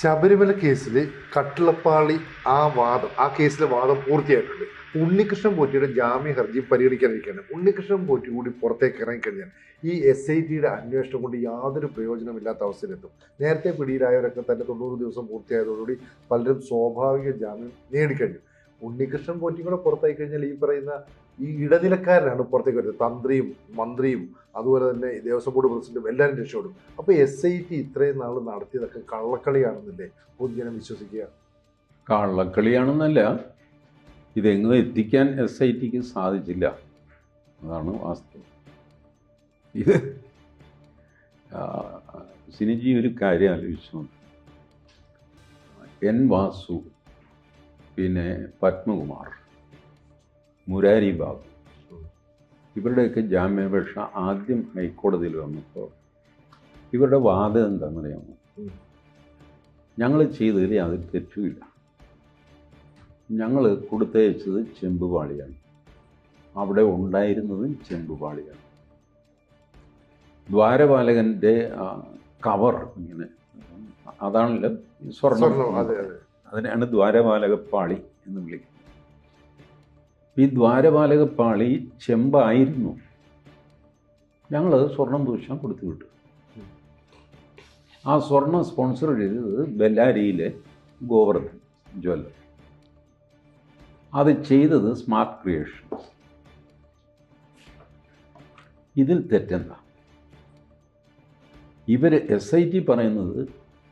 ശബരിമല കേസിൽ കട്ടിളപ്പാളി ആ വാദം ആ കേസിലെ വാദം പൂർത്തിയായിട്ടുണ്ട്. ഉണ്ണികൃഷ്ണൻ പോറ്റിയുടെ ജാമ്യ ഹർജി പരിഗണിക്കാനിരിക്കുകയാണ്. ഉണ്ണികൃഷ്ണൻ പോറ്റി കൂടി പുറത്തേക്ക് ഇറങ്ങിക്കഴിഞ്ഞാൽ ഈ എസ് ഐ ടിയുടെ അന്വേഷണം കൊണ്ട് യാതൊരു പ്രയോജനമില്ലാത്ത അവസ്ഥയിലെത്തും നേരത്തെ പിടിയിലായവരൊക്കെ തന്നെ തൊണ്ണൂറ് ദിവസം പൂർത്തിയായതോടുകൂടി പലരും സ്വാഭാവിക ജാമ്യം നേടിക്കഴിഞ്ഞു. ഉണ്ണികൃഷ്ണൻ പോറ്റി കൂടെ പുറത്തായി കഴിഞ്ഞാൽ ഈ പറയുന്ന ഈ ഇടനിലക്കാരനാണ് പുറത്തേക്ക് വരുന്നത്. തന്ത്രിയും മന്ത്രിയും അതുപോലെ തന്നെ ദേവസ്വം ബോർഡ് പ്രസിഡന്റും എല്ലാവരും രക്ഷപ്പെടും. അപ്പോൾ എസ് ഐ ടി ഇത്രയും നാൾ നടത്തിയതൊക്കെ കള്ളക്കളിയാണെന്നില്ലേ പൊതുജനം വിശ്വസിക്കുക? കള്ളക്കളിയാണെന്നല്ല. ഇതെങ്ങനെ എത്തിക്കാൻ എസ് ഐ ടിക്ക് സാധിച്ചില്ല. അതാണ് വാസ്തവം. ഇത് സിനിജി ഒരു കാര്യം ആലോചിച്ചു എൻ വാസു പിന്നെ പത്മകുമാർ. മുരാരി ബാബു. ഇവരുടെയൊക്കെ ജാമ്യാപേക്ഷ ആദ്യം ഹൈക്കോടതിയിൽ വന്നപ്പോൾ ഇവരുടെ വാദം എന്താണെന്നറിയാമോ? അറിയാമോ ഞങ്ങൾ ചെയ്തതിൽ യാതൊരു തെറ്റുമില്ല. ഞങ്ങൾ കൊടുത്തയച്ചത് ചെമ്പുപാളിയാണ്. അവിടെ ഉണ്ടായിരുന്നതും ചെമ്പുപാളിയാണ്. ദ്വാരപാലകന്റെ കവർ ഇങ്ങനെ അതാണല്ലോ സ്വർണം അതിനാണ് അതെ അതെ. അതിനാണ് ദ്വാരപാലകപ്പാളി എന്ന് വിളിക്കുന്നത്. ഈ ദ്വാരപാലക പാളി ചെമ്പായിരുന്നു. ഞങ്ങളത് സ്വർണം പൂശാൻ കൊടുത്തു വിട്ടു ആ സ്വർണം സ്പോൺസർ ചെയ്തത് ബെല്ലാരിയിലെ ഗോവർദ്ധൻ ജ്വല്ലർ. അത് ചെയ്തത് സ്മാർട്ട് ക്രിയേഷൻസ് ഇതിൽ തെറ്റെന്താ? ഇവർ എസ് ഐ ടി പറയുന്നത്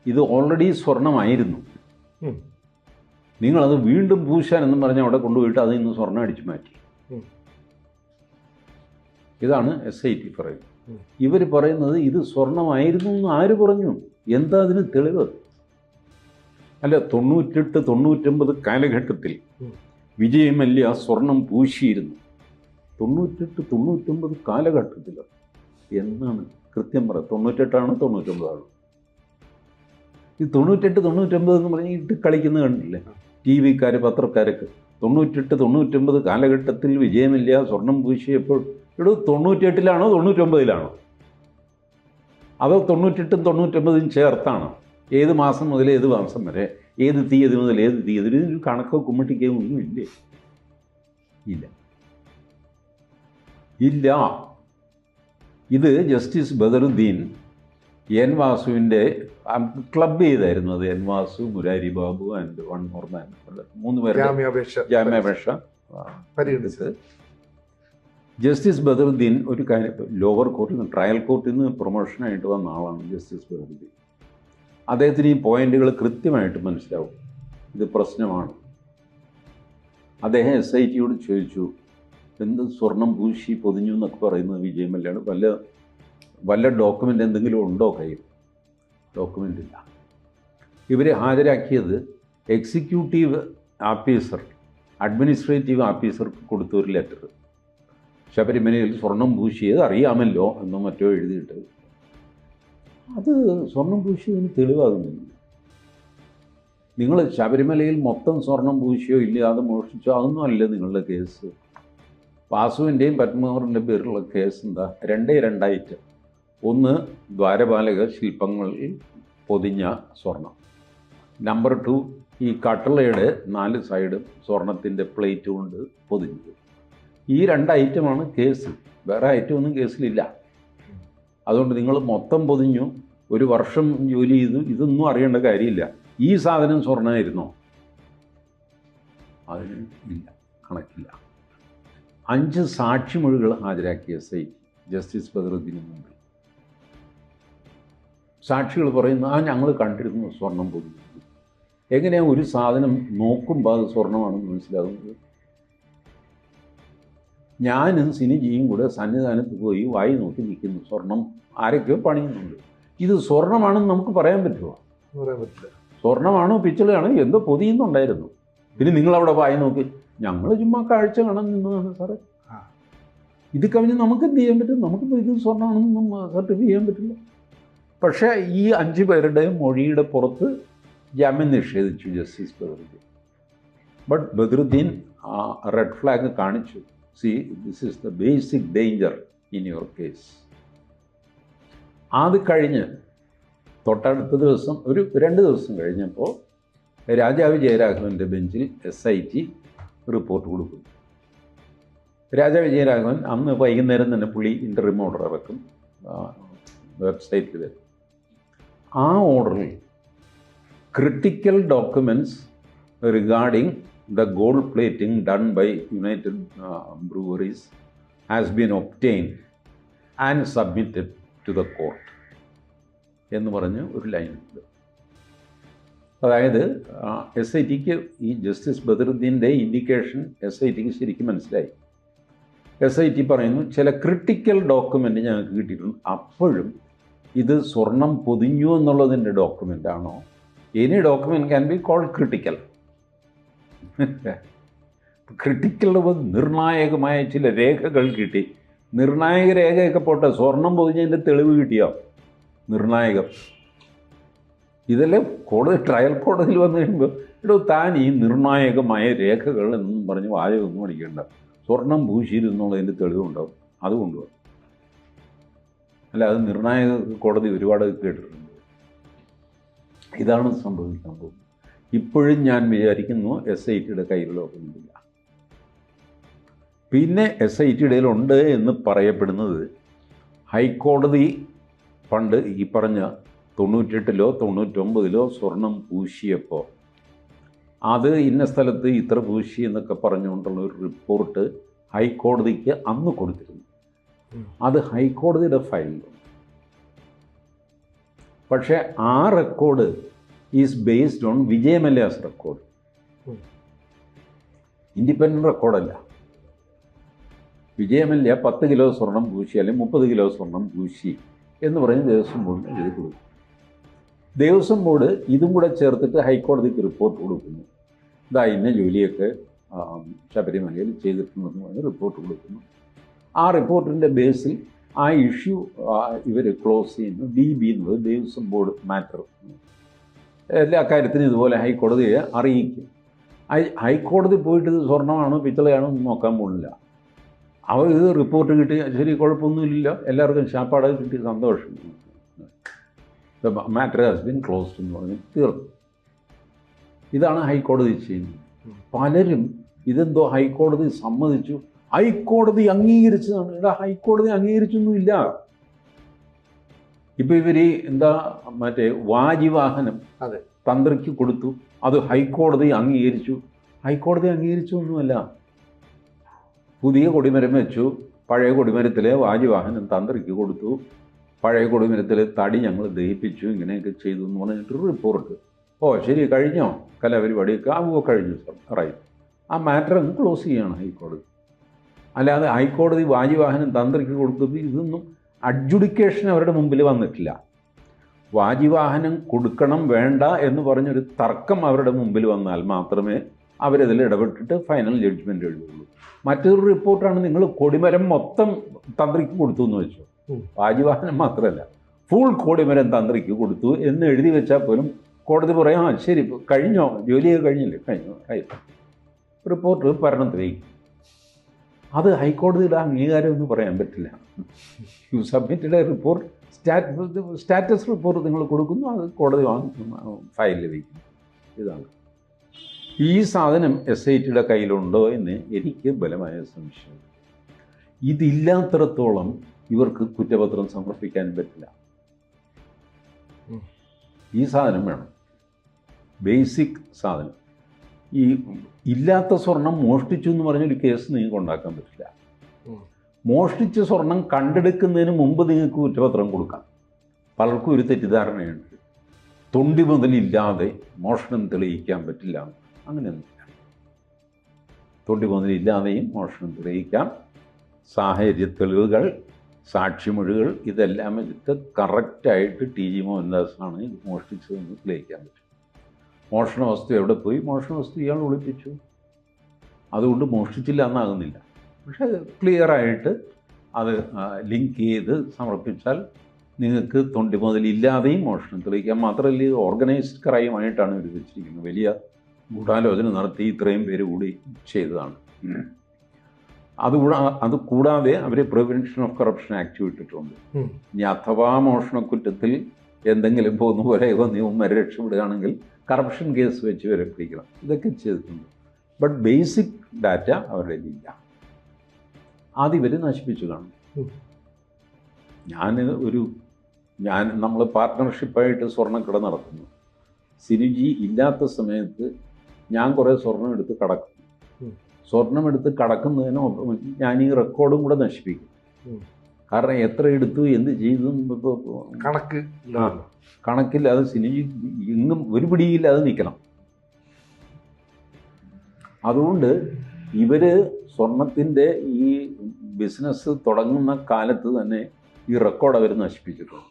ഇത് ഓൾറെഡി സ്വർണമായിരുന്നു. നിങ്ങളത് വീണ്ടും പൂശാൻ എന്നും പറഞ്ഞ് അവിടെ കൊണ്ടുപോയിട്ട് അതിൽ നിന്ന് സ്വർണം അടിച്ചു മാറ്റി. ഇതാണ് എസ് ഐ ടി പറയുന്നത്. ഇവർ പറയുന്നത് ഇത് സ്വർണമായിരുന്നു എന്ന് ആര് പറഞ്ഞു? എന്താ അതിന് തെളിവ്? അല്ല തൊണ്ണൂറ്റെട്ട് തൊണ്ണൂറ്റൊമ്പത് കാലഘട്ടത്തിൽ ഉം. വിജയമല്യ സ്വർണം പൂശിയിരുന്നു. തൊണ്ണൂറ്റെട്ട് തൊണ്ണൂറ്റൊമ്പത് കാലഘട്ടത്തിൽ എന്നാണ് കൃത്യം പറ തൊണ്ണൂറ്റെട്ടാണ് തൊണ്ണൂറ്റൊമ്പതാണ്? ഈ തൊണ്ണൂറ്റെട്ട് തൊണ്ണൂറ്റൊമ്പത് എന്ന് പറഞ്ഞ് ഇട്ട് കളിക്കുന്നത് കണ്ടില്ലേ? ടി വിക്കാർ പത്രക്കാരൊക്കെ. തൊണ്ണൂറ്റെട്ട് തൊണ്ണൂറ്റൊമ്പത് കാലഘട്ടത്തിൽ വിജയമില്ല സ്വർണം പൂശിയപ്പോൾ ഇവിടെ തൊണ്ണൂറ്റെട്ടിലാണോ തൊണ്ണൂറ്റൊമ്പതിലാണോ? അതോ തൊണ്ണൂറ്റെട്ടും തൊണ്ണൂറ്റൊമ്പതും ചേർത്താണ്. ഏത് മാസം മുതൽ ഏത് മാസം വരെ ഏത് തീയതി മുതൽ ഏത് തീയതി ഒരു കണക്കോ കുമ്മിട്ടിക്കോ ഒന്നും ഇല്ലേ. ഇല്ല. ഇല്ല. ഇത് ജസ്റ്റിസ് ബദറുദ്ദീൻ എൻ വാസുവിന്റെ ക്ലബ് ചെയ്തായിരുന്നു അത്? N Vasu Murari Babu and one more man മൂന്ന് പേര് ജാമ്യാപേക്ഷ ജാമ്യാപേക്ഷ. പരിഗണിച്ചത് ജസ്റ്റിസ് ബദറുദ്ദീൻ ഒരു കാര്യം ലോവർ കോർട്ടിൽ നിന്ന് ട്രയൽ കോർട്ടിൽ നിന്ന് പ്രൊമോഷനായിട്ട് വന്ന ആളാണ് ജസ്റ്റിസ് ബദറുദ്ദീൻ. അദ്ദേഹത്തിന് ഈ പോയിന്റുകൾ കൃത്യമായിട്ട് മനസ്സിലാവും. ഇത് പ്രശ്നമാണ്. അദ്ദേഹം എസ് ഐ ടിയോട് ചോദിച്ചു എന്ത് സ്വർണം പൂശി പൊതിഞ്ഞു എന്നൊക്കെ പറയുന്നത് വിജയമല്ലാണ് വല്ല വല്ല ഡോക്യുമെന്റ് എന്തെങ്കിലും ഉണ്ടോ കയ്യിൽ? ഡോക്യുമെന്റ് ഇല്ല. ഇവരെ ഹാജരാക്കിയത് എക്സിക്യൂട്ടീവ് ആഫീസർ അഡ്മിനിസ്ട്രേറ്റീവ് ആഫീസർക്ക് കൊടുത്ത ഒരു ലെറ്റർ ശബരിമലയിൽ സ്വർണം പൂശിയത് അറിയാമല്ലോ എന്നോ മറ്റോ എഴുതിയിട്ട്. അത് സ്വർണം പൂശിയതിന് തെളിവാകുന്നില്ല. നിങ്ങൾ ശബരിമലയിൽ മൊത്തം സ്വർണം പൂശിയോ ഇല്ലാതെ മോഷ്ടിച്ചോ അതൊന്നും അല്ല നിങ്ങളുടെ കേസ്. വാസുവിന്റെയും പത്മകുമാറിന്റെ പേരിലുള്ള കേസ് എന്താ? രണ്ടേ രണ്ടായിട്ട്. ഒന്ന് ദ്വാരപാലക ശില്പങ്ങളിൽ പൊതിഞ്ഞ സ്വർണം. നമ്പർ ടു ഈ കട്ടളയുടെ നാല് സൈഡും സ്വർണത്തിന്റെ പ്ലേറ്റ് കൊണ്ട് പൊതിഞ്ഞത്. ഈ രണ്ട് ഐറ്റമാണ് കേസ്. വേറെ ഐറ്റം ഒന്നും കേസിലില്ല. അതുകൊണ്ട് നിങ്ങൾ മൊത്തം പൊതിഞ്ഞു ഒരു വർഷം ജോലി ചെയ്തു ഇതൊന്നും അറിയേണ്ട കാര്യമില്ല. ഈ സാധനം സ്വർണമായിരുന്നോ? അതിന് ഇല്ല കണക്കില്ല. അഞ്ച് സാക്ഷിമൊഴികൾ ഹാജരാക്കിയ സൈ ജസ്റ്റിസ് ബദറുദ്ദീന് മുമ്പിൽ. സാക്ഷികൾ പറയുന്നു ആ ഞങ്ങൾ കണ്ടിരുന്നു സ്വർണം പൊതിഞ്ഞു. എങ്ങനെയാണ് ഒരു സാധനം നോക്കുമ്പോൾ അത് സ്വർണമാണെന്ന് മനസ്സിലാകുന്നത് ഞാനും സിനിജിയും കൂടെ സന്നിധാനത്ത് പോയി വായി നോക്കി നിൽക്കുന്നു. സ്വർണം ആരൊക്കെയോ പണിയുന്നുണ്ട്. ഇത് സ്വർണമാണെന്ന് നമുക്ക് പറയാൻ പറ്റുമോ പറയാൻ പറ്റില്ല. സ്വർണമാണോ പിച്ചളയാണോ എന്തോ പൊതിയുന്നുണ്ടായിരുന്നു. പിന്നെ നിങ്ങളവിടെ വായി നോക്കി ഞങ്ങൾ ചുമ്മാ കാഴ്ച കാണാൻ നിന്നതാണ് സാറേ. ഇത് കവിഞ്ഞ് നമുക്ക് എന്ത് ചെയ്യാൻ പറ്റും? നമുക്കിപ്പോൾ ഇത് സ്വർണമാണെന്ന് സർട്ടിഫൈ ചെയ്യാൻ പറ്റില്ല. പക്ഷേ ഈ അഞ്ച് പേരുടെയും മൊഴിയുടെ പുറത്ത് ജാമ്യം നിഷേധിച്ചു ജസ്റ്റിസ് ബദറുദ്ദീൻ ബട്ട് ബദറുദ്ദീൻ ആ റെഡ് ഫ്ലാഗ് കാണിച്ചു. See this is the basic danger in your case അത് കഴിഞ്ഞ് തൊട്ടടുത്ത ദിവസം ഒരു രണ്ട് ദിവസം കഴിഞ്ഞപ്പോൾ രാജാവ് ജയരാഘവന്റെ ബെഞ്ചിൽ എസ് ഐ ടി റിപ്പോർട്ട് കൊടുക്കും. രാജാവ് വിജയരാഘവൻ അന്ന് വൈകുന്നേരം തന്നെ പുള്ളി ഇന്റർവ്യൂ ഓർഡർ ഇറക്കും. വെബ്സൈറ്റിൽ വരും. ആ ഓർഡറിൽ critical documents regarding the gold plating done by United Breweries has been obtain and submitted to the court എന്ന് പറഞ്ഞ് ഒരു ലൈൻ ഉണ്ട്. അതായത് എസ് ഐ ടിക്ക് ഈ ജസ്റ്റിസ് ബദറുദ്ദീന്റെ ഇൻഡിക്കേഷൻ എസ് ഐ ടിക്ക് ശരിക്കും മനസ്സിലായി. എസ് ഐ ടി പറയുന്നു ചില ക്രിട്ടിക്കൽ ഡോക്യുമെന്റ് ഞങ്ങൾക്ക് കിട്ടിയിട്ടുണ്ട്. അപ്പോഴും ഇത് സ്വർണം പൊതിഞ്ഞു എന്നുള്ളതിന്റെ ഡോക്യുമെന്റ് ആണോ? Any document can be called critical critical നിർണായകമായ ചില രേഖകൾ കിട്ടി. നിർണായക രേഖയൊക്കെ പോട്ടെ സ്വർണം പൊതിഞ്ഞതിന്റെ തെളിവ് കിട്ടിയോ? നിർണായകം. ഇതെല്ലാം കോടതി ട്രയൽ കോടതിയിൽ വന്നു കഴിയുമ്പോൾ എടോ താൻ ഈ നിർണായകമായ രേഖകൾ എന്നും പറഞ്ഞ് വാചകമൊന്നും അടിക്കേണ്ട. സ്വർണം പൂശിയിരുന്നുള്ളതിന്റെ തെളിവുണ്ടാവും. അത് കൊണ്ടുപോകും അല്ല അത് നിർണായക കോടതി ഒരുപാട് കേട്ടിട്ടുണ്ട്. ഇതാണ് സംഭവിക്കാൻ പോകുന്നത്. ഇപ്പോഴും ഞാൻ വിചാരിക്കുന്നു എസ് ഐ ടിയുടെ കയ്യിലൊന്നുമില്ല പിന്നെ എസ് ഐ ടിയുടെ ഉണ്ട് എന്ന് പറയപ്പെടുന്നത് ഹൈക്കോടതി പണ്ട് ഈ പറഞ്ഞ തൊണ്ണൂറ്റെട്ടിലോ തൊണ്ണൂറ്റൊമ്പതിലോ സ്വർണം പൂശിയപ്പോൾ അത് ഇന്ന സ്ഥലത്ത് ഇത്ര പൂശി എന്നൊക്കെ പറഞ്ഞുകൊണ്ടുള്ള ഒരു റിപ്പോർട്ട് ഹൈക്കോടതിക്ക് അന്ന് കൊടുത്തിരുന്നു. അത് ഹൈക്കോടതിയുടെ ഫയലിലുണ്ട് പക്ഷേ ആ record is based on Vijay Mallya's record. Independent റെക്കോർഡല്ല. Vijay Mallya പത്ത് കിലോ സ്വർണം പൂശി അല്ലെങ്കിൽ മുപ്പത് കിലോ സ്വർണം പൂശി എന്ന് പറഞ്ഞ് ദേവസ്വം ബോർഡിന് എഴുതി കൊടുക്കും ദേവസ്വം ബോർഡ് ഇതും കൂടെ ചേർത്തിട്ട് ഹൈക്കോടതിക്ക് റിപ്പോർട്ട് കൊടുക്കുന്നു. ഇതാ ഇന്ന ജോലിയൊക്കെ ശബരിമലയിൽ ചെയ്തിട്ടുണ്ടെന്ന് പറഞ്ഞ് റിപ്പോർട്ട് കൊടുക്കുന്നു. ആ റിപ്പോർട്ടിന്റെ ബേസിൽ ആ ഇഷ്യൂ ഇവർ ക്ലോസ് ചെയ്യുന്നു. ഡി ബി എന്നുള്ളത് ദേവസ്വം ബോർഡ് മാറ്റർ. എല്ലാ കാര്യത്തിനും ഇതുപോലെ ഹൈക്കോടതിയെ അറിയിക്കും. ഹൈക്കോടതി പോയിട്ട് ഇത് സ്വർണമാണോ പിത്തളയാണോ എന്ന് നോക്കാൻ പോകുന്നില്ല. അവർ ഇത് റിപ്പോർട്ട് കിട്ടി ശരി കുഴപ്പമൊന്നുമില്ല എല്ലാവർക്കും ശാപ്പാട് കിട്ടി സന്തോഷം. മാറ്റർ ഹാസ് ബീൻ ക്ലോസ്ഡ് എന്ന് പറഞ്ഞ് തീർന്നു ഇതാണ് ഹൈക്കോടതി ചെയ്യുന്നത്. പലരും ഇതെന്തോ ഹൈക്കോടതി സമ്മതിച്ചു. ഹൈക്കോടതി അംഗീകരിച്ചതാണ്. ഇവിടെ ഹൈക്കോടതി അംഗീകരിച്ചൊന്നുമില്ല. ഇപ്പൊ ഇവർ എന്താ മറ്റേ വാജിവാഹനം അതെ. തന്ത്രിക്ക് കൊടുത്തു. അത് ഹൈക്കോടതി അംഗീകരിച്ചു. ഹൈക്കോടതി അംഗീകരിച്ചൊന്നുമല്ല. പുതിയ കൊടിമരം വെച്ചു. പഴയ കൊടിമരത്തിലെ വാജിവാഹനം തന്ത്രിക്ക് കൊടുത്തു. പഴയ കൊടിമരത്തിൽ തടി ഞങ്ങൾ ദഹിപ്പിച്ചു. ഇങ്ങനെയൊക്കെ ചെയ്തു എന്ന് പറഞ്ഞിട്ട് റിപ്പോർട്ട് ഓ ശരി കഴിഞ്ഞോ? കലാപരിപാടിയൊക്കെ ആവുമോ കഴിഞ്ഞു സർ റൈറ്റ് ആ മാറ്റർ അങ്ങ് ക്ലോസ് ചെയ്യണം ഹൈക്കോടതി. അല്ലാതെ ഹൈക്കോടതി വാജിവാഹനം തന്ത്രിക്ക് കൊടുത്തത് ഇതൊന്നും അഡ്ജുഡിക്കേഷൻ അവരുടെ മുമ്പിൽ വന്നിട്ടില്ല. വാജിവാഹനം കൊടുക്കണം വേണ്ട എന്ന് പറഞ്ഞൊരു തർക്കം അവരുടെ മുമ്പിൽ വന്നാൽ മാത്രമേ അവരതിൽ ഇടപെട്ടിട്ട് ഫൈനൽ ജഡ്ജ്മെന്റ് എഴുതുള്ളൂ. മറ്റൊരു റിപ്പോർട്ടാണ് നിങ്ങൾ കൊടിമരം മൊത്തം തന്ത്രിക്ക് കൊടുത്തു എന്ന് വെച്ചു. വാജിവാഹനം മാത്രമല്ല ഫുൾ കോടിമരം തന്ത്രിക്ക് കൊടുത്തു എന്ന് എഴുതി വെച്ചാൽ പോലും കോടതി പറയാം ആ ശരി കഴിഞ്ഞോ? ജോലിയൊക്കെ കഴിഞ്ഞില്ലേ? കഴിഞ്ഞോ? റിപ്പോർട്ട് റിപ്പോർട്ട് ഭരണത്തിലേക്ക് അത് ഹൈക്കോടതിയുടെ അംഗീകാരം എന്ന് പറയാൻ പറ്റില്ല. You submitted a report status report നിങ്ങൾ കൊടുക്കുന്നു അത് കോടതി ഫയൽ ഫയലിൽ ഇതാണ്. ഈ സാധനം എസ് ഐ ടിയുടെ കയ്യിലുണ്ടോ എന്ന് എനിക്ക് ബലമായ സംശയം. ഇതില്ലാത്തിടത്തോളം ഇവർക്ക് കുറ്റപത്രം സമർപ്പിക്കാൻ പറ്റില്ല. ഈ സാധനം വേണം. ബേസിക് സാധനം. ഈ ഇല്ലാത്ത സ്വർണം മോഷ്ടിച്ചു എന്ന് പറഞ്ഞൊരു കേസ് നിങ്ങൾക്ക് ഉണ്ടാക്കാൻ പറ്റില്ല. മോഷ്ടിച്ച സ്വർണം കണ്ടെടുക്കുന്നതിന് മുമ്പ് നിങ്ങൾക്ക് കുറ്റപത്രം കൊടുക്കാം. പലർക്കും ഒരു തെറ്റിദ്ധാരണയുണ്ട്. തൊണ്ടി മുതലില്ലാതെ മോഷണം തെളിയിക്കാൻ പറ്റില്ല. അങ്ങനെയൊന്നുമില്ല തൊണ്ടി മുതലില്ലാതെയും മോഷണം തെളിയിക്കാം. സാഹചര്യ തെളിവുകൾ സാക്ഷിമൊഴികൾ ഇതെല്ലാം എടുത്ത് കറക്റ്റായിട്ട് ടി ജി മോഹൻദാസാണ് ഇത് മോഷ്ടിച്ചതെന്ന് തെളിയിക്കാൻ പറ്റും. മോഷണ വസ്തു എവിടെ പോയി? മോഷണ വസ്തു ഇയാൾ ഒളിപ്പിച്ചു. അതുകൊണ്ട് മോഷ്ടിച്ചില്ല എന്നാകുന്നില്ല. പക്ഷേ ക്ലിയറായിട്ട് അത് ലിങ്ക് ചെയ്ത് സമർപ്പിച്ചാൽ നിങ്ങൾക്ക് തൊണ്ടി മുതലില്ലാതെയും മോഷണം തെളിയിക്കാം. മാത്രമല്ല ഇത് ഓർഗനൈസ്ഡ് ക്രൈമായിട്ടാണ് ഇത് വെച്ചിരിക്കുന്നത്. വലിയ ഗൂഢാലോചന നടത്തി ഇത്രയും പേര് കൂടി ചെയ്തതാണ്. അതുകൂടാ അത് കൂടാതെ അവർ പ്രിവെൻഷൻ ഓഫ് കറപ്ഷൻ ആക്ട് വിട്ടിട്ടുണ്ട്. ഇനി അഥവാ മോഷണക്കുറ്റത്തിൽ എന്തെങ്കിലും പോകുന്ന പോലെ നിയമം രക്ഷപ്പെടുകയാണെങ്കിൽ കറപ്ഷൻ കേസ് വെച്ച് വരെ പിടിക്കണം. ഇതൊക്കെ ചെയ്തിട്ടുണ്ട്. ബട്ട് ബേസിക് ഡാറ്റ അവരുടെ ഇല്ല. അത് ഇവർ നശിപ്പിച്ചു കാണും. ഞാൻ ഒരു ഞാൻ നമ്മൾ പാർട്ട്ണർഷിപ്പായിട്ട് സ്വർണക്കട നടത്തുന്നു. സിനുജി ഇല്ലാത്ത സമയത്ത് ഞാൻ കുറേ സ്വർണം എടുത്ത് കടക്കും. സ്വർണം എടുത്ത് കടക്കുന്നതിനോ ഞാൻ ഈ റെക്കോർഡും കൂടെ നശിപ്പിക്കും. കാരണം എത്ര എടുത്തു എന്ത് ചെയ്തു കണക്ക്. ആ, അത് സിനിമ എങ്ങും ഒരു പിടിയിൽ പിടിയില്ലാതെ നിൽക്കണം അതുകൊണ്ട് ഇവർ സ്വർണത്തിന്റെ ഈ ബിസിനസ് തുടങ്ങുന്ന കാലത്ത് തന്നെ ഈ റെക്കോർഡ് അവർ നശിപ്പിച്ചിട്ടുണ്ട്.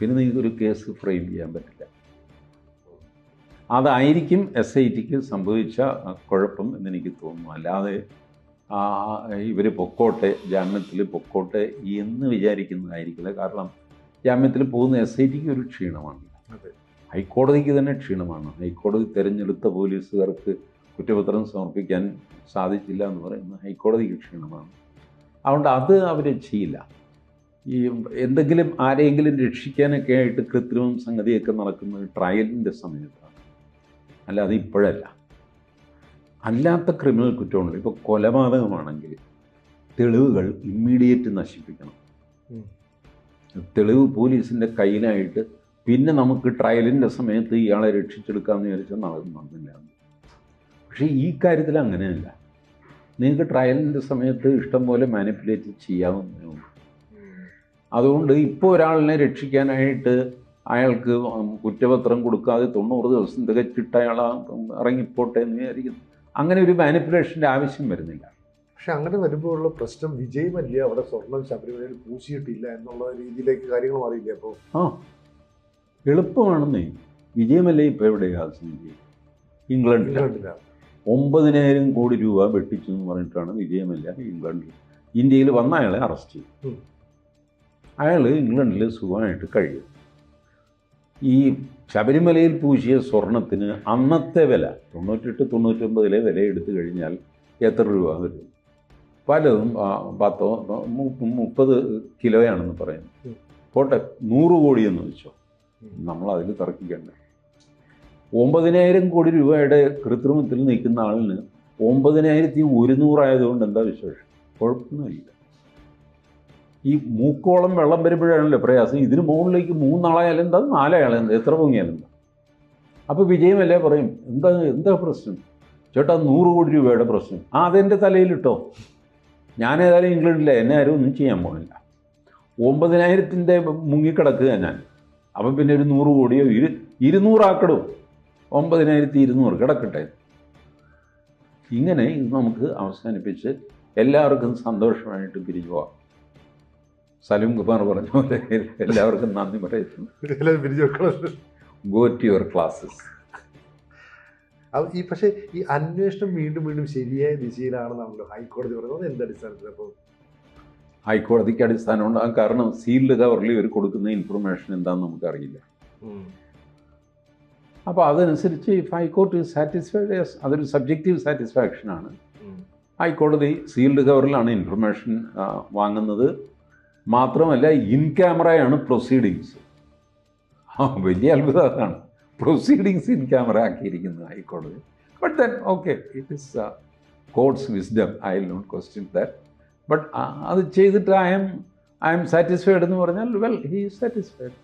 പിന്നെ നിങ്ങൾക്ക് ഒരു കേസ് ഫ്രെയിം ചെയ്യാൻ പറ്റില്ല. അതായിരിക്കും എസ് ഐ ടിക്ക് സംഭവിച്ച കുഴപ്പം കുഴപ്പം എന്നെനിക്ക് തോന്നുന്നു. അല്ലാതെ ഇവർ പൊക്കോട്ടെ ജാമ്യത്തിൽ പൊക്കോട്ടെ എന്ന് വിചാരിക്കുന്നതായിരിക്കില്ല. കാരണം ജാമ്യത്തിൽ പോകുന്ന എസ് ഐ ടിക്ക് ഒരു ക്ഷീണമാണ്. ഹൈക്കോടതിക്ക് തന്നെ ക്ഷീണമാണ്. ഹൈക്കോടതി തിരഞ്ഞെടുത്ത പോലീസുകാർക്ക് കുറ്റപത്രം സമർപ്പിക്കാൻ സാധിച്ചില്ല എന്ന് പറയുന്നത് ഹൈക്കോടതിക്ക് ക്ഷീണമാണ്. അതുകൊണ്ട് അത് അവർ ചെയ്യില്ല. ഈ എന്തെങ്കിലും ആരെയെങ്കിലും രക്ഷിക്കാനൊക്കെ ആയിട്ട് കൃത്രിമം സംഗതിയൊക്കെ നടക്കുന്നത് ട്രയലിന്റെ സമയത്താണ്. അല്ലാതെ ഇപ്പോഴല്ല. അല്ലാത്ത ക്രിമിനൽ കുറ്റമുണ്ട്. ഇപ്പോൾ കൊലപാതകമാണെങ്കിൽ തെളിവുകൾ ഇമ്മീഡിയറ്റ് നശിപ്പിക്കണം. തെളിവ് പോലീസിന്റെ കയ്യിലായിട്ട് പിന്നെ നമുക്ക് ട്രയലിന്റെ സമയത്ത് ഇയാളെ രക്ഷിച്ചെടുക്കാമെന്ന് വിചാരിച്ചാൽ നടക്കുന്നില്ല പക്ഷേ ഈ കാര്യത്തിൽ അങ്ങനെയല്ല. നിങ്ങൾക്ക് ട്രയലിന്റെ സമയത്ത് ഇഷ്ടം പോലെ മാനിപ്പുലേറ്റ് ചെയ്യാവുന്നേ ഉള്ളൂ. അതുകൊണ്ട് ഇപ്പോൾ ഒരാളിനെ രക്ഷിക്കാനായിട്ട് അയാൾക്ക് കുറ്റപത്രം കൊടുക്കാതെ തൊണ്ണൂറ് ദിവസം തികച്ചിട്ട് അയാൾ ഇറങ്ങിപ്പോട്ടെ എന്ന് വിചാരിക്കുന്നു. അങ്ങനെ ഒരു മാനിപ്പുലേഷന്റെ ആവശ്യം വരുന്നില്ല. പക്ഷെ അങ്ങനെ വരുമ്പോൾ ഉള്ള പ്രശ്നം വിജയമല്ല? അവിടെ സ്വർണം ശബരിമലയിൽ പൂശിയിട്ടില്ല എന്നുള്ള രീതിയിലേക്ക് കാര്യങ്ങൾ മാറിയില്ലേ അപ്പോൾ? ആ. എളുപ്പമാണെന്നേ. വിജയമല്ല ഇപ്പോൾ എവിടെയാണ് സ്ഥിതി ഇംഗ്ലണ്ടിൽ ഇംഗ്ലണ്ടിലാണ്. ഒമ്പതിനായിരം കോടി രൂപ വെട്ടിച്ചു എന്ന് പറഞ്ഞിട്ടാണ് വിജയമല്ല ഇംഗ്ലണ്ടിൽ ഇന്ത്യയിൽ വന്ന അയാളെ അറസ്റ്റ് ചെയ്തു. അയാൾ ഇംഗ്ലണ്ടിൽ സുഖമായിട്ട് കഴിയും. ഈ ശബരിമലയിൽ പൂശിയ സ്വർണത്തിന് അന്നത്തെ വില തൊണ്ണൂറ്റെട്ട് തൊണ്ണൂറ്റൊമ്പതിലെ വില എടുത്തു കഴിഞ്ഞാൽ എത്ര രൂപ വരും പലതും പത്തോ മുപ്പത് കിലോയാണെന്ന് പറയുന്നു. പോട്ടെ നൂറ് കോടി എന്ന് വെച്ചോ. നമ്മൾ അതിൽ തർക്കിക്കണ്ട ഒമ്പതിനായിരം കോടി രൂപയുടെ കൃത്രിമത്തിൽ നിൽക്കുന്ന ആളിന് ഒമ്പതിനായിരത്തി ഒരുന്നൂറായതുകൊണ്ട് എന്താ വിശേഷം കുഴപ്പമൊന്നുമില്ല ഈ മൂക്കോളം വെള്ളം വരുമ്പോഴാണല്ലോ പ്രയാസം. ഇതിന് മുകളിലേക്ക് മൂന്നാളായാലും എന്താ? നാലായാലും എന്താ? എത്ര പൊങ്ങിയാലും എന്താ? അപ്പോൾ വിജയമല്ലേ പറയും? എന്താ എന്താ പ്രശ്നം? ചേട്ടാ നൂറ് കോടി രൂപയുടെ പ്രശ്നം. ആ അതെന്റെ തലയിലിട്ടോ? ഞാൻ ഏതായാലും ഇംഗ്ലണ്ടിലെ. എന്നെ ആരും ഒന്നും ചെയ്യാൻ പോകുന്നില്ല ഒമ്പതിനായിരത്തിന്റെ മുങ്ങിക്കിടക്കുക ഞാൻ. അപ്പം പിന്നെ ഒരു നൂറ് കോടിയോ ഇരു ഇരുന്നൂറാക്കടോ. ഒമ്പതിനായിരത്തി ഇരുന്നൂറ് കിടക്കട്ടെ. ഇങ്ങനെ ഇത് നമുക്ക് അവസാനിപ്പിച്ച് എല്ലാവർക്കും സന്തോഷമായിട്ട് പിരിഞ്ഞു പോവാം സലീം കുമാർ പറഞ്ഞ പോലെ എല്ലാവർക്കും നന്ദി പറയുന്നു ഗോ ടു യുവർ ക്ലാസ്സസ് ഈ പക്ഷേ ഈ അന്വേഷണം വീണ്ടും വീണ്ടും ശരിയായ ദിശയിലാണെന്നാണല്ലോ ഹൈക്കോടതി പറയുന്നത് എന്ത് അടിസ്ഥാനത്തിൽ അപ്പോൾ ഹൈക്കോടതിക്ക് അടിസ്ഥാനം ഉണ്ടാകും കാരണം സീൽഡ് കവറിൽ ഇവർ കൊടുക്കുന്ന ഇൻഫർമേഷൻ എന്താണെന്ന് നമുക്കറിയില്ല. അപ്പോൾ അതനുസരിച്ച് ഇഫ് ഹൈക്കോർട്ട് സാറ്റിസ്ഫൈഡ് അതൊരു സബ്ജക്റ്റീവ് സാറ്റിസ്ഫാക്ഷനാണ് ഹൈക്കോടതി സീൽഡ് കവറിലാണ് ഇൻഫർമേഷൻ വാങ്ങുന്നത്. മാത്രമല്ല ഇൻ ക്യാമറയാണ് പ്രൊസീഡിങ്സ് ആ വലിയ അത്ഭുതം അതാണ്. പ്രൊസീഡിങ്സ് ഇൻ ക്യാമറ ആക്കിയിരിക്കുന്നത് ഹൈക്കോടതി. But then okay it is court's wisdom I will not question that but അത് ചെയ്തിട്ട് I M I M satisfied എന്ന് പറഞ്ഞാൽ വെൽ ഹീ സാറ്റിസ്ഫൈഡ്